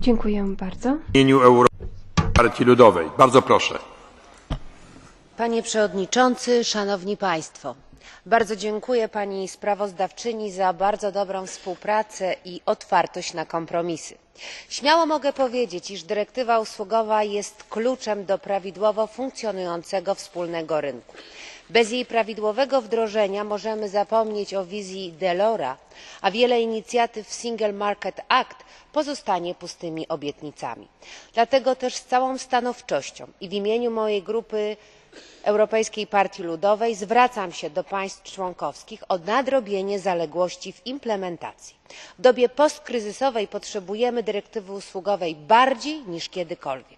Dziękuję bardzo. W imieniu Partii Ludowej. Bardzo proszę. Panie Przewodniczący, Szanowni Państwo! Bardzo dziękuję Pani sprawozdawczyni za bardzo dobrą współpracę i otwartość na kompromisy. Śmiało mogę powiedzieć, iż dyrektywa usługowa jest kluczem do prawidłowo funkcjonującego wspólnego rynku. Bez jej prawidłowego wdrożenia możemy zapomnieć o wizji Delorsa, a wiele inicjatyw Single Market Act pozostanie pustymi obietnicami. Dlatego też z całą stanowczością i w imieniu mojej grupy Europejskiej Partii Ludowej zwracam się do państw członkowskich o nadrobienie zaległości w implementacji. W dobie postkryzysowej potrzebujemy dyrektywy usługowej bardziej niż kiedykolwiek.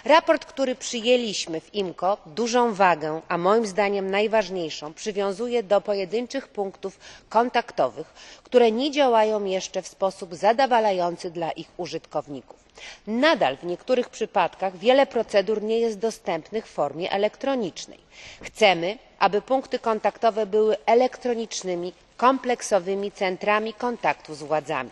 Sprawozdanie, które przyjęliśmy w IMCO, dużą wagę, a moim zdaniem najważniejszą, przywiązuje do pojedynczych punktów kontaktowych, które nie działają jeszcze w sposób zadowalający dla ich użytkowników. Nadal w niektórych przypadkach wiele procedur nie jest dostępnych w formie elektronicznej. Chcemy, aby punkty kontaktowe były elektronicznymi, kompleksowymi centrami kontaktu z władzami.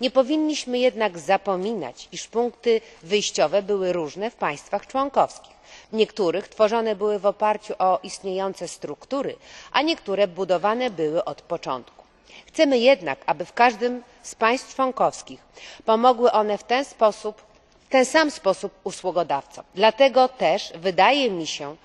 Nie powinniśmy jednak zapominać, iż punkty wyjściowe były różne w państwach członkowskich. W niektórych tworzone były w oparciu o istniejące struktury, a niektóre budowane były od początku. Chcemy jednak, aby w każdym z państw członkowskich pomogły one w ten sam sposób usługodawcom. Dlatego też wydaje mi się,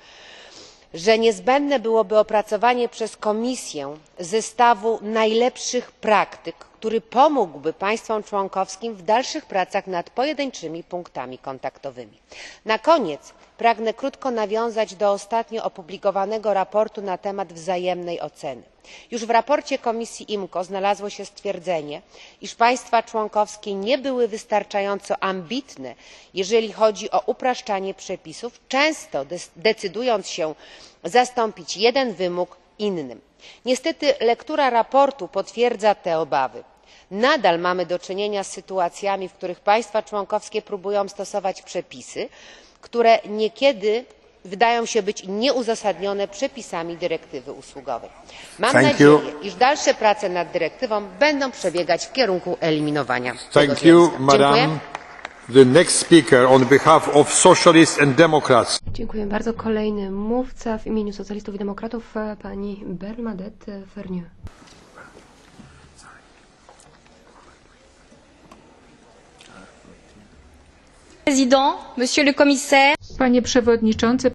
że niezbędne byłoby opracowanie przez Komisję zestawu najlepszych praktyk, który pomógłby państwom członkowskim w dalszych pracach nad pojedynczymi punktami kontaktowymi. Na koniec pragnę krótko nawiązać do ostatnio opublikowanego sprawozdania na temat wzajemnej oceny. Już w sprawozdaniu komisji IMCO znalazło się stwierdzenie, iż państwa członkowskie nie były wystarczająco ambitne, jeżeli chodzi o upraszczanie przepisów, często decydując się zastąpić jeden wymóg innym. Niestety lektura sprawozdania potwierdza te obawy. Nadal mamy do czynienia z sytuacjami, w których państwa członkowskie próbują stosować przepisy, które niekiedy wydają się być nieuzasadnione przepisami dyrektywy usługowej. Mam Thank nadzieję, you. iż dalsze prace nad dyrektywą będą przebiegać w kierunku eliminowania tego zjawiska. Dziękuję. madam. The next speaker on behalf of Socialists and Democrats. Dziękuję bardzo. Kolejny mówca w imieniu socjalistów i demokratów, e, pani Bernadette Fernieu. Panie Przewodniczący,